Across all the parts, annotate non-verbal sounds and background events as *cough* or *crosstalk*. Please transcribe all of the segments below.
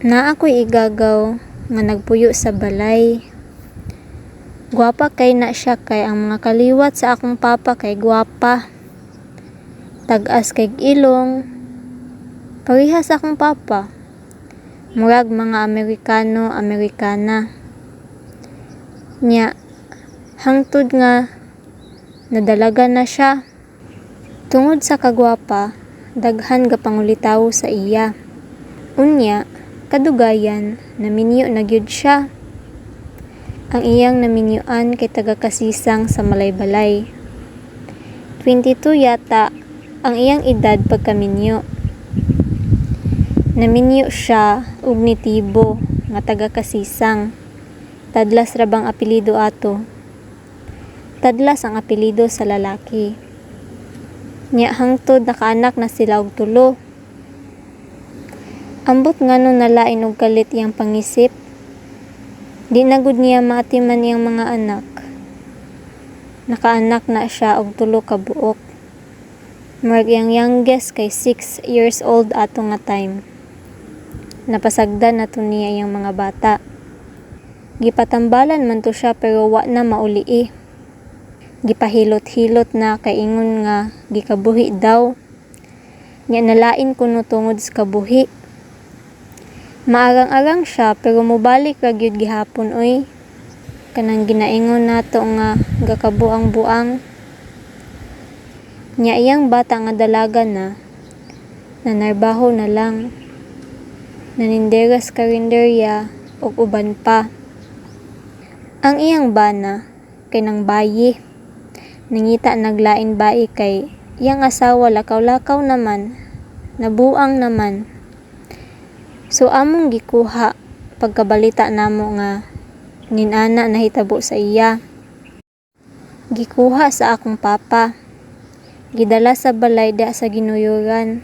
Na ako'y igagaw nga nagpuyo sa balay. Gwapa kay na siya kay ang mga kaliwat sa akong papa kay gwapa. Tagas kay ilong. Parihas akong papa. Murag mga Amerikano, Amerikana. Nya, hangtod nga nadalaga na siya. Tungod sa kagwapa, daghan ga pangulitaw sa iya. Unya, kadugayan, naminyo na gyud siya. Ang iyang naminyuan kay taga-kasisang sa Malaybalay. 22 yata ang iyang edad pagkaminyo. Naminyo siya ug nitibo nga taga-kasisang. Tadlas ra bang apelido ato. Tadlas ang apelido sa lalaki. Nya hangtod nakaanak na sila og tulo. Ambot ngano nalain og kalit iyang pangisip. Di na gud niya maatiman iyang mga anak. Nakaanak na siya og tulo ka buok. Murag iyang youngest kay 6 years old ato nga time. Napasagdan na to niya iyang mga bata. Gipatambalan man to siya pero wa na mauli Gipahilot-hilot na kay ingon nga gikabuhi daw. Nya nalain kuno tungod sa kabuhi. Maarang-arang siya pero mubalik ra gyud gihapon oy. Kanang ginaingon nato nga gakabuang-buang. Nya iyang bata nga dalaga na nanarbaho na lang. Naninderas karinderya ug uban pa. Ang iyang bana kay nang bayi. Nangita naglain bai kay iyang asawa lakaw-lakaw naman. Nabuang naman. So among gikuha pagkabalita namo nga ninana nahitabo sa iya. Gikuha sa akong papa. Gidala sa balay da sa ginuyuran.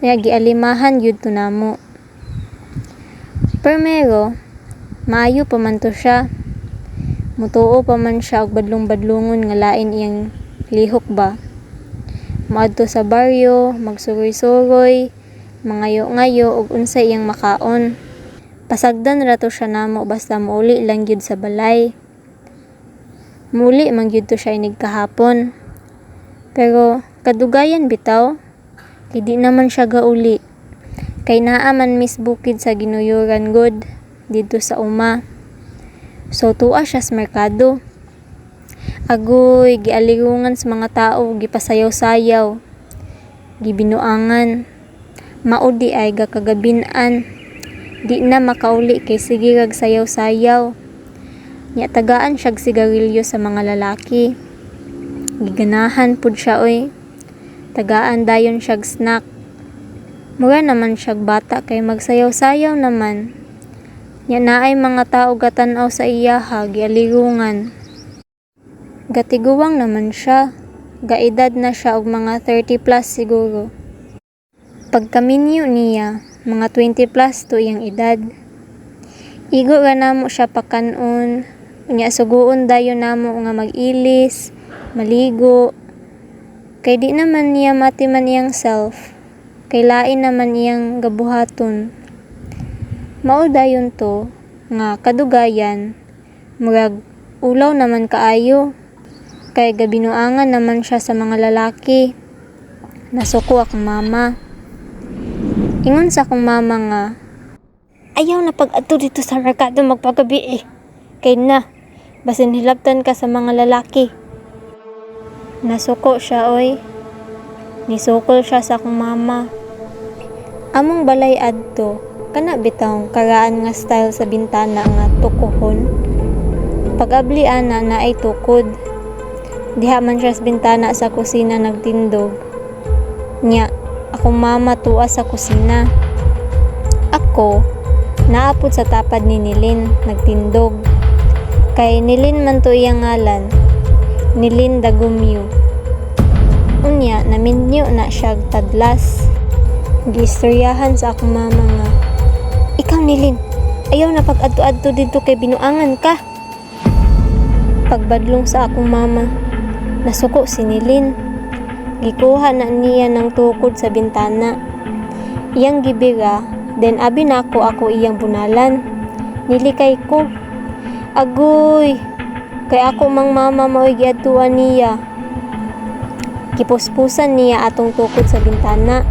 Nga gialimahan yun to namo. Primero, maayo pa man to siya. Mutuo pa man siya og badlong-badlongon nga lain iyang lihok ba. Maadto sa baryo, magsuroy-suroy, mangayo-ngayo ug unsa iyang makaon. Pasagdan ra to siya namo basta muuli lang gyud sa balay. Muli man gyud to siya inig kahapon. Pero kadugayan bitaw, kay di naman siya gauli. Kay naa man mis bukid sa ginuyuran good dito sa uma. So tuwa siya sa merkado. Agoy, gialigungan sa mga tao, gipasayaw-sayaw. Gibinuangan. Maudi ay gakagabinan. Di na makauli kay sige sayaw-sayaw. Nya tagaan siya sigarilyo sa mga lalaki. Giganahan pud siya oy. Tagaan dayon siya snack. Mura naman siya bata kay magsayaw-sayaw naman. Nya naay mga tao gatan-aw sa iya ha, gialigungan. Gatiguwang naman siya. Gaedad na siya og mga 30 plus siguro. Pagkaminyo niya, mga 20 plus to iyang edad. Igo ra namo siya pakanon, unya suguon dayon namo nga mag-ilis, maligo. Kay di naman niya matiman iyang self, kay lain naman iyang gabuhaton. Mao dayon to nga kadugayan, murag ulaw naman kaayo. Kay gabinuangan naman siya sa mga lalaki. Nasuko akong mama. Ingon sa akong mama nga, Ayaw na pag-ato dito sa merkado magpagabi eh. Kay na, basin hilabtan ka sa mga lalaki. Nasuko siya oy. Nisukol siya sa akong mama. Among balay adto, kana bitaw karaan nga style sa bintana nga tukuhon. Pag-abli ana na ay tukod. Diha man siya sa bintana sa kusina nagtindog. Nya, akong mama tuwa sa kusina. Ako, naapod sa tapad ni Nilin, nagtindog. Kay Nilin man to iyang ngalan, Nilin Dagumyo. Unya, naminyo na siya tadlas. Gistoryahan sa akong mama nga, Ikaw Nilin, ayaw na pag-adto-adto dito kay binuangan ka. Pagbadlong sa akong mama, nasuko si Nilin. Gikuha na niya ng tukod sa bintana. Iyang gibira, Then abi na ako ako iyang bunalan. Nilikay ko. Agoy! Kay ako mang mama mao'y giadtuan niya. Kipuspusan niya atong tukod sa bintana.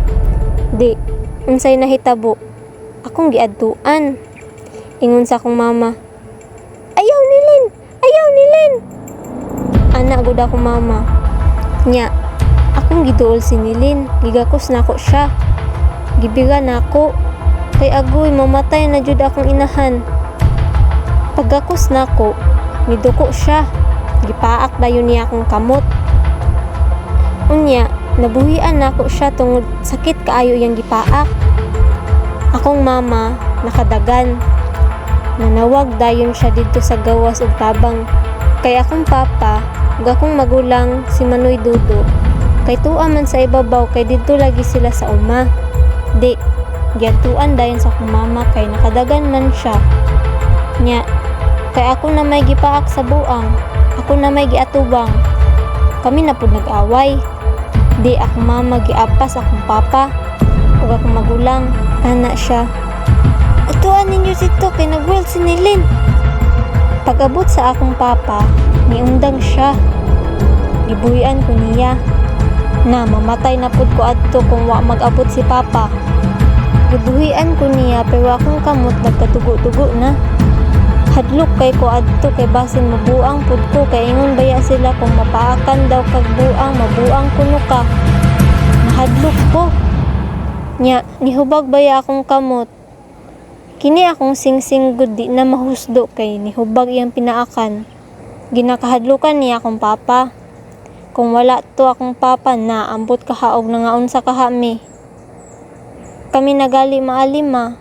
Di, unsay nahitabo. Akong giadtuan. Ingon sa akong mama. Ayaw nilin! Ayaw nilin! Ana gud akong mama. Nya, akong giduol si Nilin. Gigakos na ako siya. Gibiga na ako. Kay agoy, mamatay na jud akong inahan. Pagakos na ako, niduko siya. Gipaak dayon niya akong kamot. Unya, nabuhian na ako siya tungod sakit kaayo yang gipaak. Akong mama, nakadagan. Nanawag dayon siya dito sa gawas ug tabang. Kay akong papa, ug akong magulang si Manoy Dudo. Kay tuwa man sa ibabaw kay dito lagi sila sa uma. Di, giadtuan dayon sa akong mama kay nakadagan man siya. Nya, kay ako na may gipaak sa buang, ako na may giatubang. Kami na pud nag-away. Di akong mama giapas akong papa ug akong magulang ana siya. Atuan ninyo dito kay nag-world si Nilin. Pag-abot sa akong papa, niundang siya. Gibuhian ko niya. Na mamatay na pud ko adto kung wa mag-abot si papa. Gibuhian ko niya pero akong kamot nagkatugo-tugo na. Hadlok kay ko adto kay basin mabuang pud ko kay ingon baya sila kung mapaakan daw kag buang mabuang kuno ka. Nahadlok ko. Nya, nihubag baya akong kamot. Kini akong singsing gud di na mahusdo kay nihubag iyang pinaakan. Ginakahadlukan niya akong papa. Kung wala to akong papa na ambot kahaog na nga unsa kahami. Kami nagali maalima.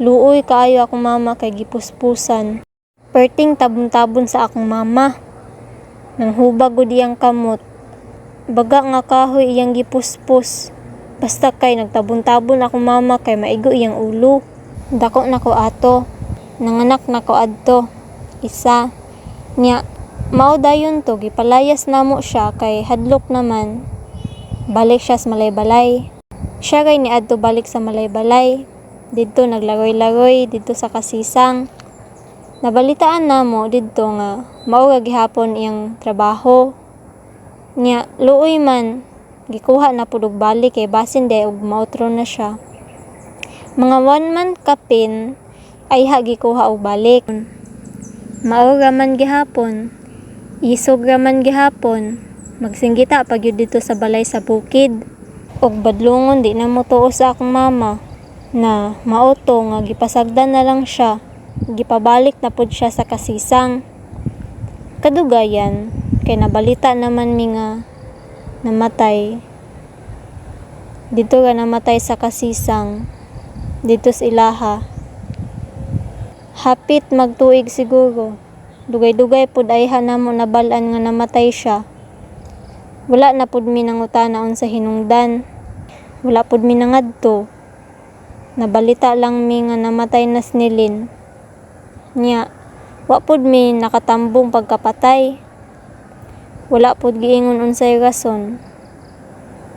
Luoy kaayo akong mama kay gipuspusan. Perting tabon-tabon sa akong mama. Nang hubag gud iyang kamot. Baga nga kahoy iyang gipuspos. Basta kay nagtabon-tabon akong mama kay maigo iyang ulo. Dako na ko ato. Nanganak na ko adto. Isa. Nya, mao dayon to gipalayas namo siya kay hadlok naman. Balik siya sa malay-balay. Siya kay ni adto balik sa malay-balay. Dito naglagoy-lagoy dito sa kasisang. Nabalitaan namo didto nga mao gihapon iyang trabaho. Nya, luoy man gikuha na pud og balik kay basin day og mautro na siya. Mga one month kapin ay ha gikuha og balik. Mao man gihapon. Isog ra man gihapon. Magsinggita pag dito sa balay sa bukid. Og badlungon di na mo tuo sa akong mama na mauto nga gipasagdan na lang siya. Gipabalik na pud siya sa kasisang. Kadugayan kay nabalita naman mi nga namatay. Dito ka namatay sa kasisang. Dito sa ilaha. Hapit magtuig siguro. Dugay-dugay pud ayha namo nabalan nga namatay siya. Wala na pud mi nangutana unsa hinungdan. Wala pud mi nangadto. Nabalita lang mi nga namatay na snilin. Nya, wa pud mi nakatambong pagkapatay. Wala pud giingon unsay rason.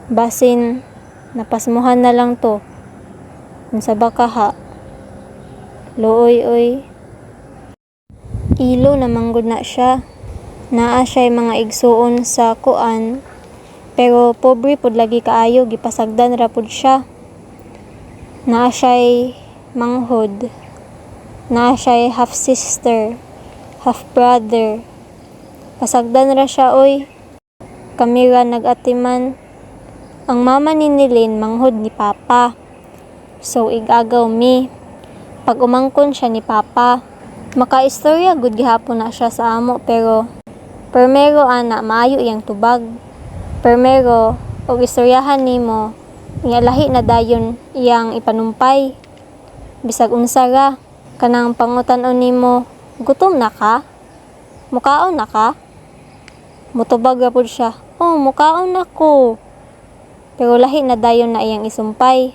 Basin napasmuhan na lang to. Unsa ba kaha? Looy oy. Ilo na manggod na siya. Naa siya mga igsuon sa kuan. Pero pobre pud lagi kaayo gipasagdan ra pud siya. Naa siya manghod. Naa siya half sister, half brother. Pasagdan ra siya oy. Kami ra nag-atiman. Ang mama ni Nilin manghod ni Papa. So igagaw mi. Pag umangkon siya ni Papa, makaistorya gud gihapon na siya sa amo pero permero ana maayo iyang tubag. Permero og istoryahan nimo nga lahi na dayon iyang ipanumpay. Bisag unsa ra kanang pangutan-on nimo, gutom na ka? Mukaon na ka? Mutubag ra pud siya. Oh, mukaon ako. Pero lahi na dayon na iyang isumpay.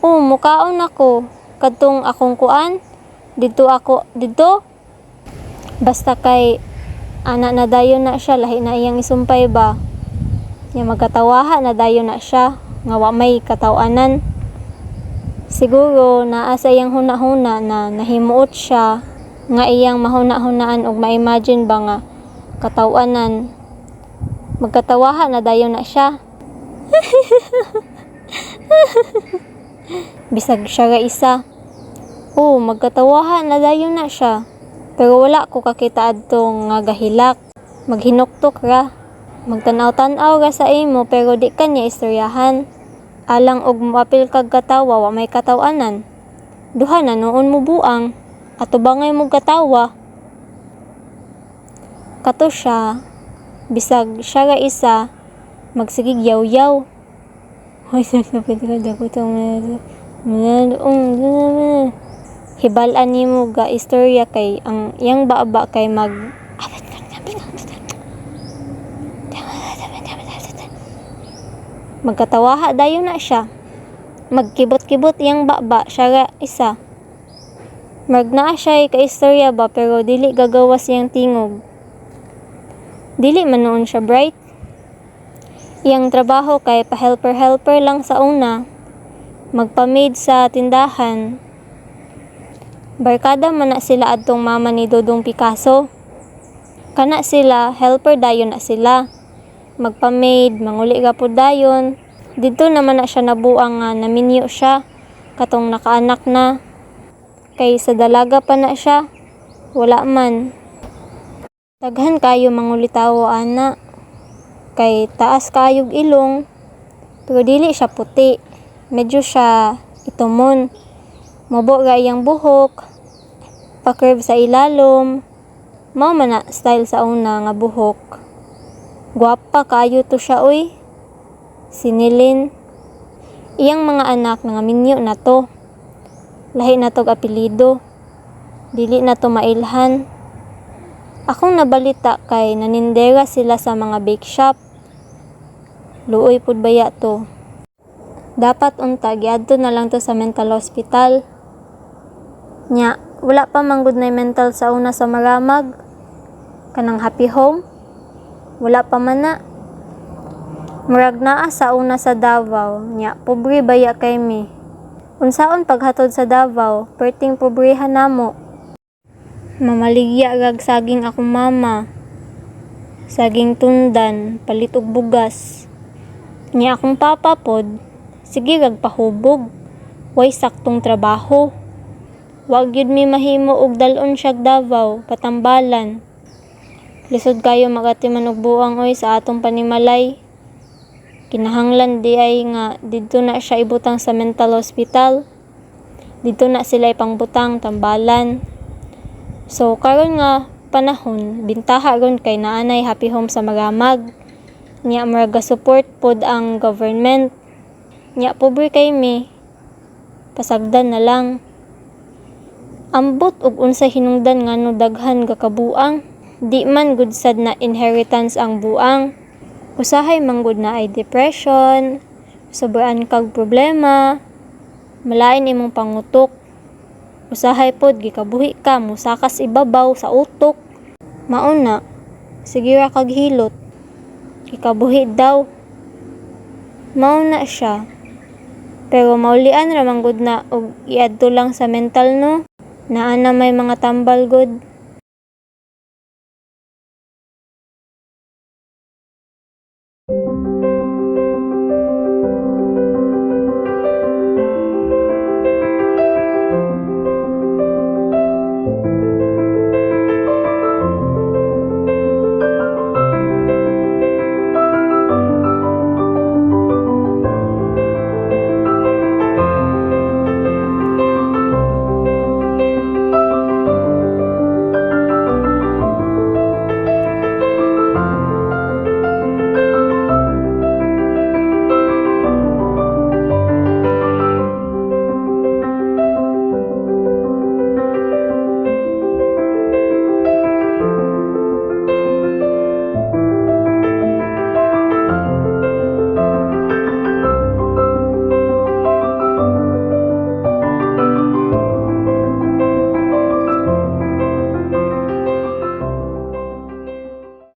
Oh, mukaon ako. Kadtong akong kuan, dito ako, dito. Basta kay ana na dayon na siya, lahi na iyang isumpay ba. Nya magkatawaha na dayon na siya, nga wa may katawanan. Siguro naa sa iyang huna-huna na nahimuot siya nga iyang mahuna-hunaan og ma-imagine ba nga katawanan magkatawaha na dayon na siya. *laughs* Bisag siya ga isa. Oo, magkatawaha na dayon na siya. Pero wala ko kakita adto nga gahilak. Maghinuktok ra. Magtanaw-tanaw ra sa imo pero di ka niya istoryahan. Alang og moapil kag katawa wa may katawanan. Duha na noon mo buang. Ato bangay mo katawa. Kato siya. Bisag siya ra isa. Magsigig yaw-yaw. Hoy, sasapit ka dako tong Hibalan ni mo ga istorya kay ang yang baba kay mag Magkatawaha dayon na siya. Magkibot-kibot yang baba siya ra isa. Magnaa siya ka istorya ba pero dili gagawas yang tingog. Dili man noon siya bright. Iyang trabaho kay pa-helper-helper lang sa una. Magpa-maid sa tindahan. Barkada man na sila adtong mama ni Dodong Picasso. Kana sila, helper dayon na sila. Magpa-maid, manguli ra pud dayon. Dito naman na siya nabuang nga naminyo siya. Katong nakaanak na. Kay sa dalaga pa na siya. Wala man. Daghan kayo mangulitawo ana. Kay taas kayog ilong. Pero dili siya puti. Medyo siya itumon. Mabo ra iyang buhok. Pa-curve sa ilalom. Mao man na style sa una nga buhok. Gwapa kayo to siya oy. Sinilin. Iyang mga anak nga minyo na to. Lahi na tog apelido. Dili na to mailhan. Akong nabalita kay nanindera sila sa mga bake shop. Luoy pud baya to. Dapat unta giadto na lang to sa mental hospital. Nya, wala pa manggod na mental sa una sa maramag. Kanang happy home. Wala pa man na. Murag naa sa una sa Davao. Nya, pobre baya kay mi. Unsaon paghatod sa Davao, perting pobrehan namo. Mamaligya rag saging akong mama. Saging tundan, palit og bugas. Nya akong papa pod, sige rag pahubog. Way saktong trabaho. Wag yun mi mahimo og dalon siya Davao, patambalan. Lisod kayo magatiman og buang oy sa atong panimalay. Kinahanglan di ay nga didto na siya ibutang sa mental hospital. Dito na sila ipangbutang tambalan. So karon nga panahon, bintaha ron kay naanay happy home sa magamag. Nya muraga support pod ang government. Nya pobre kay mi. Pasagdan na lang. Ambot og unsa hinungdan ngano daghan ga kabuang. Di man gud sad na inheritance ang buang. Usahay manggod na ay depression, sobraan kag problema, malain imong pangutok. Usahay pod gikabuhi ka musakas ibabaw sa utok. Mauna, sige ra kag hilot. Gikabuhi daw. Mauna siya. Pero maulian ra manggod na og iadto lang sa mental no. Naa na may mga tambal god.